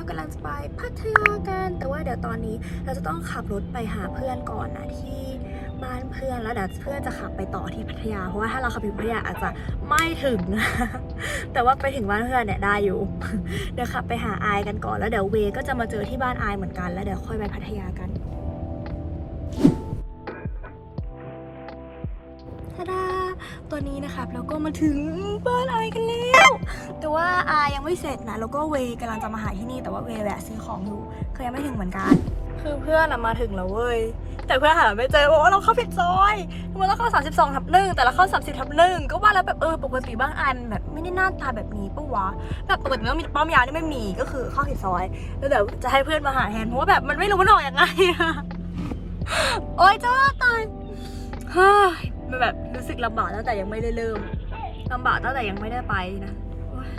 เรากำลังจะไปพัทยากัน แต่ว่าเดี๋ยวตอนนี้เราจะต้องขับรถไปหาเพื่อนก่อนนะที่บ้านเพื่อนแล้วเดี๋ยวเพื่อนจะขับไปต่อที่พัทยา เพราะว่าถ้าเราขับไปพัทยาอาจจะไม่ถึง แต่ว่าไปถึงบ้านเพื่อนเนี่ยได้อยู่ เดี๋ยวขับไปหาอายกันก่อนแล้วเดี๋ยวเวก็จะมาเจอที่บ้านอายเหมือนกันแล้วเดี๋ยวค่อยไปพัทยากันาดาตอนนี้นะครับเราก็มาถึงบ้านอายกันแล้ว แต่ว่าอายังไม่เสร็จนะ แล้วก็เวกำลังจะมาหาที่นี่ แต่ว่าเวแวะซื้อของอยู่คือยังไม่ถึงเหมือนกัน คือเพื่อนอะมาถึงแล้วเว้ย แต่เพื่อนหาไม่เจอบอกว่าเราเข้าผิดซอยมันต้องเข้า32ทับหนึ่งแต่เราเข้า30ทับหนึ่งก็ว่าแล้วแบบเออปกติบ้านอายมันแบบไม่ได้หน้าตาแบบนี้ปะวะ แบบปกติมันต้องมีป้อมยามนี่ไม่มีก็คือเข้าผิดซอย แล้วเดี๋ยวจะให้เพื่อนมาหาแทนเพราะว่าแบบมันไม่รู้มันออกยังไงอะโอ๊ยจ้าตายเฮ้ย แบบรู้สึกลำบากตั้งแต่ยังไม่ได้เริ่มลำบากตั้งแต่ยังไม่ได้ไปนะโอ๊ย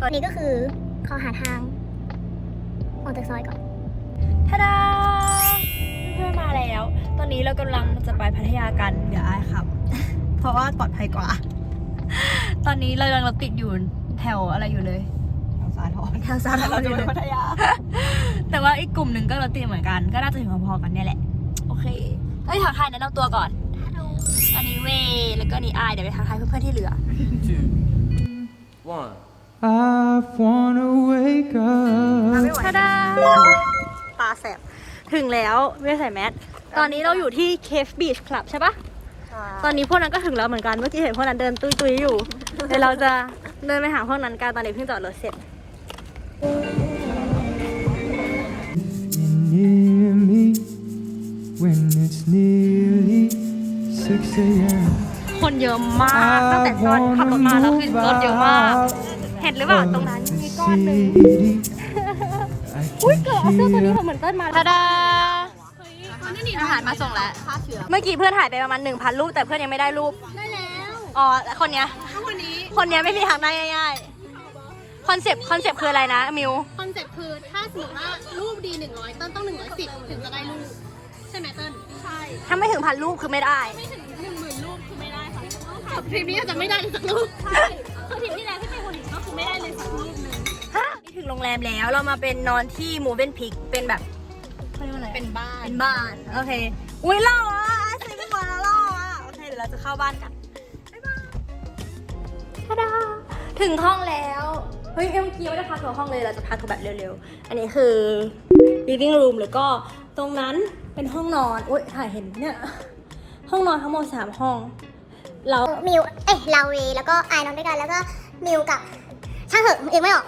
ตอนนี้ก็คือเขาหาทาง ออกจากซอยก่อนทาดาเพื่อนๆมาแล้ว ตอนนี้เรากำลังจะไปพัทยากันเดี๋ยวอายครับ เพราะว่าปลอดภัยกว่า ตอนนี้เรากำลังรถติดอยู่แถวอะไรอยู่เลยทางซ้ายทอนแถวซาทรอยู่เลยพัทยา แต่ว่าอีกกลุ่มหนึ่งก็รถติดเหมือนกัน ก็น่าจะถึงพอๆกันเนี่ยแหละ โอเคเฮ้ยทักทายแนะนำตัวก่อน อันนี้เวย์แล้วก็อันนี้อายเดี๋ยวไปทักทายเพื่อนๆที่เหลือ two, one. I wanna wake up. ทาดาตาแสบ ถึงแล้วไม่ใส่แมสตอนนี้เราอยู่ที่เคฟบีชคลับใช่ปะ ตอนนี้พวกนั้นก็ถึงแล้วเหมือนกัน เมื่อกี้เห็นพวกนั้นเดินตุยตุยๆอยู่ เดี๋ยวเราจะเดินไปหาพวกนั้นกันตอนนี้เพิ่งจอดรถเสร็จ เยอะมาก ตั้งแต่ตอนขับรถมาแล้วคือรถเยอะมาก เห็นหรือเปล่าตรงนั้นมีก้อนหนึ่งอุ้ยเกิดเอาเสื้อตัวนี้มาเหมือนเต้นมาทาดาอาหารมาส่งแล้ว เมื่อกี้เพื่อนถ่ายไปประมาณหนึ่งพันรูปแต่เพื่อนยังไม่ได้รูป ได้แล้วอ๋อแล้วคนเนี้ยคนนี้คนเนี้ยไม่มีทางได้ง่ายๆคอนเซปต์คอนเซปต์คืออะไรนะมิวคอนเซ็ปต์คือถ้าสมมติว่ารูปดี100เต้นต้อง110ถึงจะได้รูปใช่ไหมเต้นใช่ถ้าไม่ถึงพันรูปคือไม่ได้ไม่ถึง ทริปนี้อาจจะไม่ได้เลยสักรูปใช่คือทริปที่แล้วที่ไปหัวหินก็คือไม่ได้เลยสักรูปหนึ่งนี่ถึงโรงแรมแล้วเรามาเป็นนอนที่มูเวนพิกเป็นแบบเขาเรียกว่าอะไรเป็นบ้านเป็นบ้านโอเคอุ้ยเล่าอะซื้อเป็นวันแล้วเล่าอะโอเคเดี๋ยวเราจะเข้าบ้านกันบ๊ายบายทาดาถึงห้องแล้วเฮ้ยเมื่อกี้ยังไม่ได้พาทัวร์ห้องเลยเราจะพาทัวร์แบบเร็วๆ อันนี้คือ living room แล้วก็ตรงนั้นเป็นห้องนอนอุ้ยถ่ายเห็นเนี่ยห้องนอนทั้งหมดสามห้อง เรามิว เอ้ยเราเวแล้วก็ไอายนอนด้วยกัน แล้วก็มิวกับช่างเถอะเองไม่ออก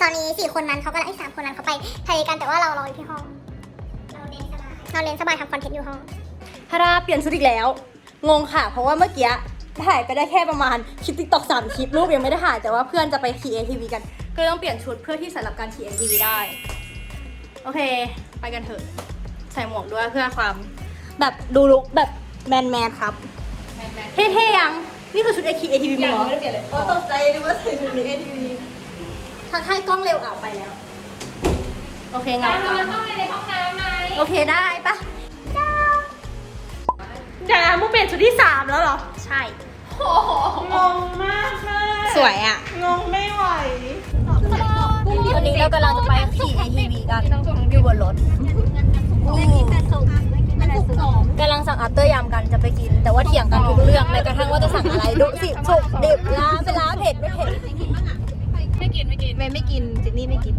ตอนนี้สี่คนนั้นเขาก็ไอ้สามคนนั้นเขาไปทะเลกันแต่ว่าเรารออยู่ที่ห้อง เราเล่นสบายเราเล่นสบายทำคอนเทนต์อยู่ห้องทาราเปลี่ยนชุดอีกแล้ว งงค่ะ เพราะว่าเมื่อกี้ถ่ายไปได้แค่ประมาณคลิปติ๊กตอกสามคลิปรูปยังไม่ได้ถ่ายแต่ว่าเพื่อนจะไป TATV กัน ก็เลยต้องเปลี่ยนชุดเพื่อที่สำหรับการ TATV ได้ โอเค ไปกันเถอะ ใส่หมวกด้วยเพื่อความแบบดูลุกแบบ แมนแมนๆครับ เท่ๆยัง นี่คือชุด ATV มั้งเหรอไม่ได้เปลี่ยนเลยโอ้ตกใจนึกว่าใส่ชุดนี้ ATV ทักทายกล้องเร็วอะไปแล้ว โอเคไงต่อโอเคได้ปะเดี๋ยวมึงเปลี่ยนชุดที่สามแล้วเหรอ ใช่งงมากเลยสวยอะ งงไม่ไหววันนี้เรากำลังจะไปขี่ ATV กันอยู่บนรถ กำลังสั่งอัปเตอร์ยำกันจะไปกิน แต่ว่าเถียงกันทุกเรื่องแม้กระทั่งว่าจะสั่งอะไรดุสิสุกดิบล้าเป็นล้าเผ็ดไม่เผ็ดไม่กินไม่กินเมย์ไม่กินจินนี่ไม่กิน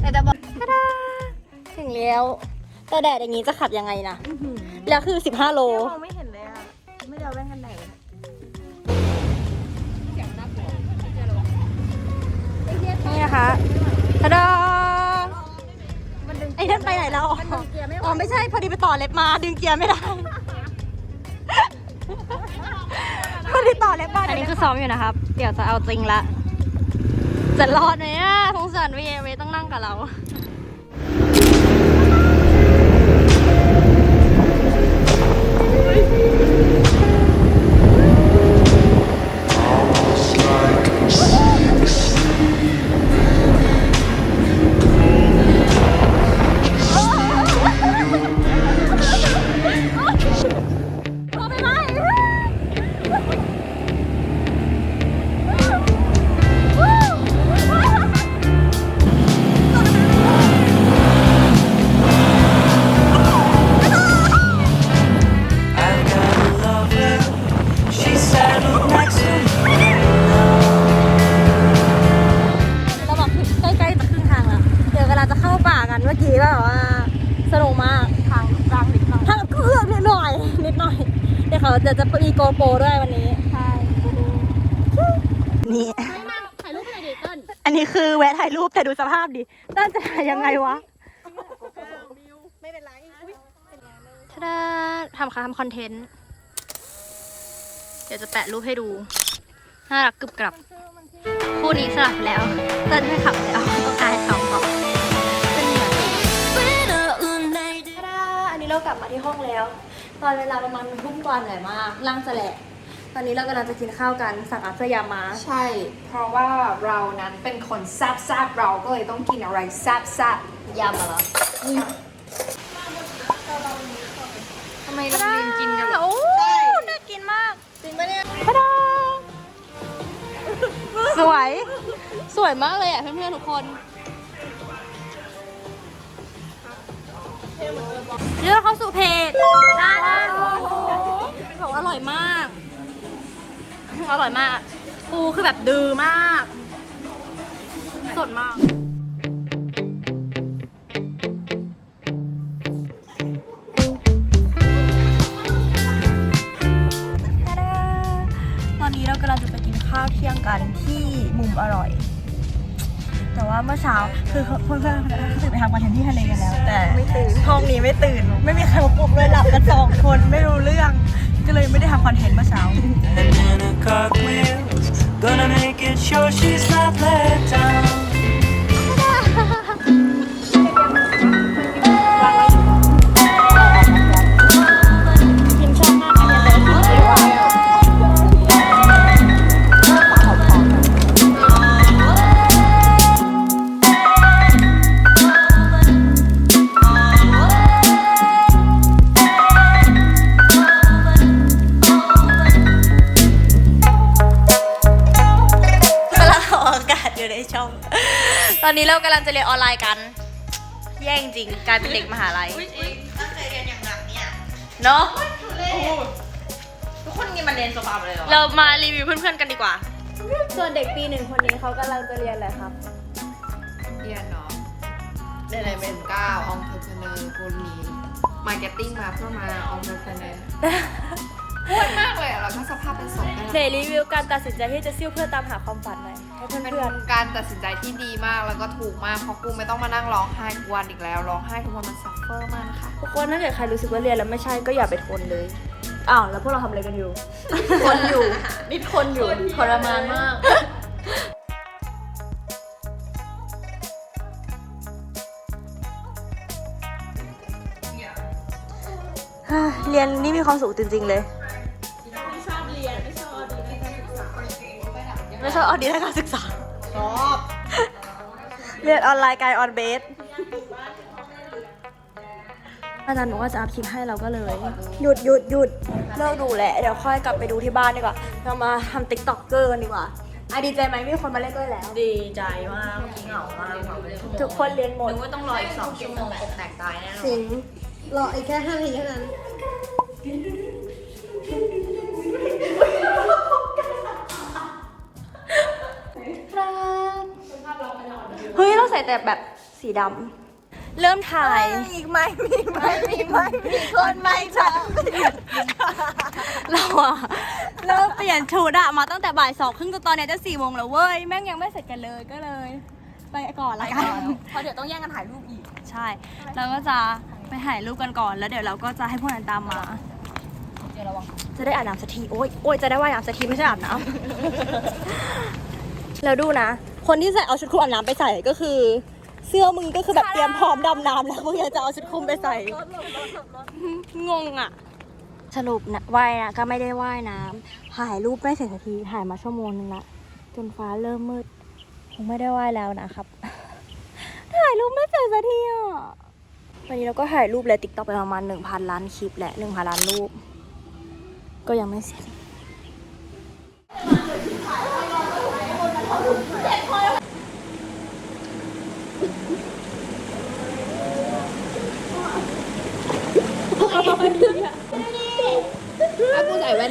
แต่จะบอกทาดาถึงแล้วแต่แดดอย่างนี้จะขับยังไงนะแล้วคือ 15 โลมองไม่เห็นเลยอะไม่เดาแว่นกันไหนนี่นะคะทาดาไอ้นั่นไปไหนแล้วอ๋อไม่ใช่พอดีไปต่อเล็บมา ดึงเกียร์ไม่ได้ พอดีต่อเล็บมาอันนี้คือซ้อมอยู่นะครับ เดี๋ยวจะเอาจริงละ จะรอดไหมอะสงสารเวเวต้องนั่งกับเรา แวะถ่ายรูปแต่ดูสภาพดิเต้นจะถ่ายยังไงวะทาดาทำค่ะทำคอนเทนต์ เดี๋ยวจะแปะรูปให้ดู น่ารักกรึบกรับ คู่นี้สลับแล้ว เต้นไม่ขับแล้วต้องอายเขาก่อนเป็นเหมือนทาดาอันนี้เรากลับมาที่ห้องแล้ว ตอนเวลาประมาณทุ่มกว่าเหนื่อยมากร่างจะแหลก ตอนนี้เรากำลังจะกินข้าวกันสั่งอัสยามา ใช่ เพราะว่าเรานั้นเป็นคนแซบๆเราก็เลยต้องกินอะไรแซบๆยำมาแล้วทำไมเราลืมกินกันโอ้น่ากินมากจริงปะเนี่ยพะดาสวย สวยมากเลยอะเพื่อนๆทุกคนเลือกเข้าสู่เพจได้บอกว่าอร่อยมาก อร่อยมาก ปูคือแบบดือมาก สดมากตาดาตอนนี้เรากำลังจะไปกินข้าวเที่ยงกันที่มุมอร่อย แต่ว่าเมื่อเช้าคือเพื่อนๆเขาตื่นไปทำคอนเทนต์ที่ทะเลกันแล้ว แต่ไม่ตื่นห้องนี้ไม่ตื่น ไม่มีใครมาปลุกเลยหลับกันสองคนไม่รู้เรื่อง ก็เลยไม่ได้ทำคอนเทนต์เมื่อเช้า And in a cartwheels, gonna make it sure she's not let down. อนนี้เรากำลังจะเรียนออนไลน์กัน แย่งจริงกลายเป็นเด็กมหาลัยเนาะทุกคนนี่มันเรียนโซฟาเลยเหรอเรามารีวิวเพื่อนๆกันดีกว่า ส่วนเด็กปีหนึ่งคนนี้เขากำลังจะเรียนอะไรครับ เรียนเนาะเรียนอะไรเป็นเก้าองค์เพเนอร์คนนี้มาร์เก็ตติ้งมาเพื่อมาองค์เพเนอร์ พูดมากเลยอะเราก็สภาพเป็นศพได้ไหนแล้วรีวิวการตัดสินใจที่จะซิ่วเพื่อตามหาความฝันหน่อยให้เพื่เป็นอนการตัดสินใจที่ดีมากแล้วก็ถูกมากเพราะกูไม่ต้องมานั่งร้องไห้ทุกวันอีกแล้วร้องไห้ทุกวันมันซัฟเฟอร์มากนะคะ ๆทุกคนถ้าเกิดใครรู้สึกว่าเรียนแล้วไม่ใช่ก็อย่าไปทนเลยอ้าวแล้วพวกเราทำอะไรกันอยู่คนอยู่นิดคนอยู่ทรมานมาก เรียนนี่มีความสุขจริงๆเลย ไม่ชอบเอาดีทางการศึกษา ชอบเรียนออนไลน์กายออนเบส อาจารย์บอกว่าจะอัพคลิปให้เราก็เลย หยุดหยุดหยุดเลิกดูแหละ เดี๋ยวค่อยกลับไปดูที่บ้านดีกว่า เรามาทำติ๊กต็อกเกอร์กันดีกว่าอะดีใจไหมมีคนมาเล่นด้วยแล้ว ดีใจมากเมื่อกี้เหงามากค่ะทุกคนเรียนหมดนึกว่าต้องรออีกสองชั่วโมงตกแตกตายแน่นอน จริงรออีกแค่ห้านาทีเท่านั้น ใส่แต่แบบสีดำเริ่มถ่ายอีกไหมมีไหมมีไหมมีคนไหมจ้ะเราอะเริ่มเปลี่ยนชุดอะมาตั้งแต่บ่ายสองครึ่งจนตอนเนี้ยจะสี่โมงแล้วเว้ย แม่งยังไม่เสร็จกันเลยก็เลย ไปก่อนละกัน เพราะเดี๋ยวต้องแย่งกันถ่ายรูปอีก ใช่เราก็จะไปถ่ายรูปกันก่อน แล้วเดี๋ยวเราก็จะให้พวกนั้นตามมาเดี๋ยวระวังจะได้อาบน้ำสักที โอ๊ยโอ๊ยจะได้ว่ายน้ำสักทีไม่ใช่อาบน้ำ แล้วดูนะ คนที่ใส่เอาชุดคลุมอาบน้ำไปใส่ก็คือ เสื้อมึงก็คือแบบเตรียมพร้อมดำน้ำแล้วมึงยังจะเอาชุดคลุมไปใส่ งงอะสรุปนะว่ายนะก็ไม่ได้ว่ายน้ำถ่ายรูปไม่เสร็จสักทีถ่ายมาชั่วโมงนึงละจนฟ้าเริ่มมืดคงไม่ได้ว่ายแล้วนะครับ ถ่ายรูปไม่เสร็จสักทีอะวันนี้เราก็ถ่ายรูปและติ๊กต็อกไปประมาณหนึ่งพันล้านคลิปและหนึ่งพันล้านรูป ก็ยังไม่เสร็จ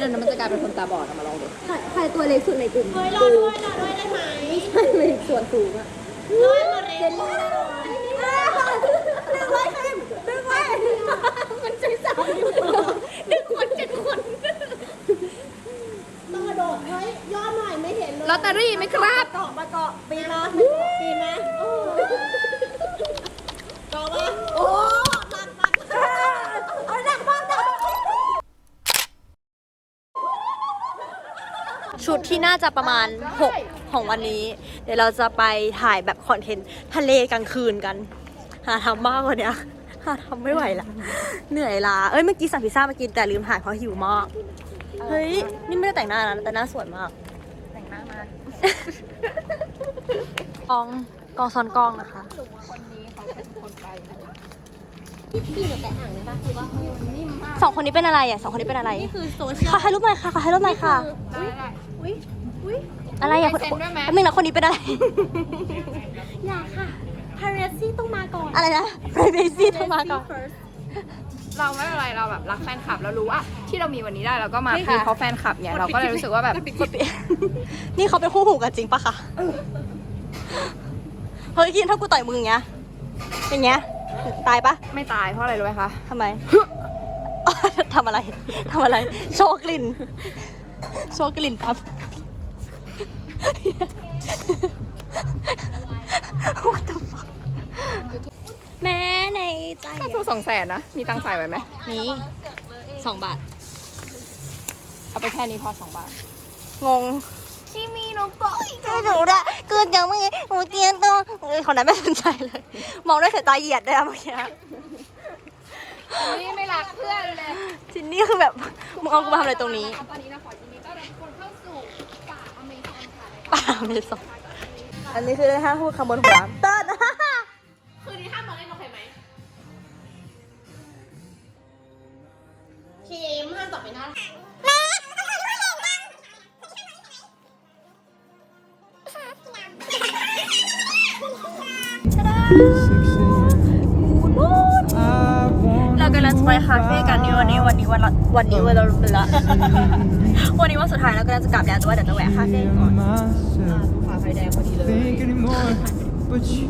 ากูใส่แว่นนั้นมันจะกลายเป็นคนตาบอดอะมาลองดูใครตัวเล็กสุดในกลุ่มเฮ้ยรอด้วยรอด้วยได้ไหมไม่ใช่เลยส่วนสูงอะรอมาเรียนมันใจสาวอยู่หนึ่งคนเจ็ดคนต้องกระโดดเฮ้ยย่อหน่อยไม่เห็นลอตเตอรี่ไหมครับชุดที่ น่าจะประมาณ 6 ของวันนี้ เดี๋ยวเราจะไปถ่ายแบบคอนเทนต์ทะเลกลางคืนกัน หาทำมากกว่านี้หาทำไม่ไหวละ เหนื่อยล้าเอ้ยเมื่อกี้สั่งพิซซ่ามากินแต่ลืมถ่ายเพราะหิวมาก เฮ้ย นี่ไม่ได้แต่งหน้านะแต่หน้าสวยมาก แต่งหน้ามากกองกองซ้อนกองนะคะสองคนนี้เป็นอะไรอะสองคนนี้เป็นอะไร นี่คือโซเชียลขอถ่ายรูปหน่อยค่ะขอถ่ายรูปหน่อยค่ะ อะไรอะคนเซ็นด้วยไหม แป๊บนึงนะคนนี้เป็นอะไร อย่าค่ะ privacy ต้องมาก่อน อะไรนะ privacy ต้องมาก่อน first เราไม่เป็นไรเราแบบรักแฟนคลับเรารู้ว่าที่เรามีวันนี้ได้เราก็มานี่คือค่ะเพราะแฟนคลับเนี่ยเราก็เลยรู้สึกว่าแบบนี่เขาเป็นคู่หูกันจริงปะคะเฮ้ยกินถ้ากูต่อยมึงอย่างเงี้ยอย่างเงี้ยตายปะไม่ตายเพราะอะไรรู้ไหมคะ ทำไม ทำอะไรทำอะไร โชว์กลิ่น โชว์กลิ่นครับ What the fuck แม่ในใจค่าตัวสองแสนนะ มีตังค์ใส่ไว้ไหม นี้สองบาท เอาไปแค่นี้พอสองบาท งงชิมีโนโกะก็หนูละเกินยังไม่หนูเตียนตัวเอ้ยคนนั้นไม่สนใจเลย มองด้วยสายตาเหยียดได้อะเมื่อกี้นี่ไม่รักเพื่อนเลยจินนี่คือแบบมึงเอากูมาทำอะไรตรงนี้ ตอนนี้นะขอ ป่าไม่สนอันนี้คือได้ห้าพูดคำบนหัวเต้น คืนนี้ห้ามมาเล่นโอเคไหมคิมห้ามตอบไปหน้าเรากำลังจะไปคาเฟ่กันนี่วันนี้วันนี้วันละวันนี้วันละวันละ วันนี้วันสุดท้ายแล้วก็จะกลับแล้วแต่ว่าเดี๋ยวจะแวะคาเฟ่ก่อน myself. Think anymore, but you.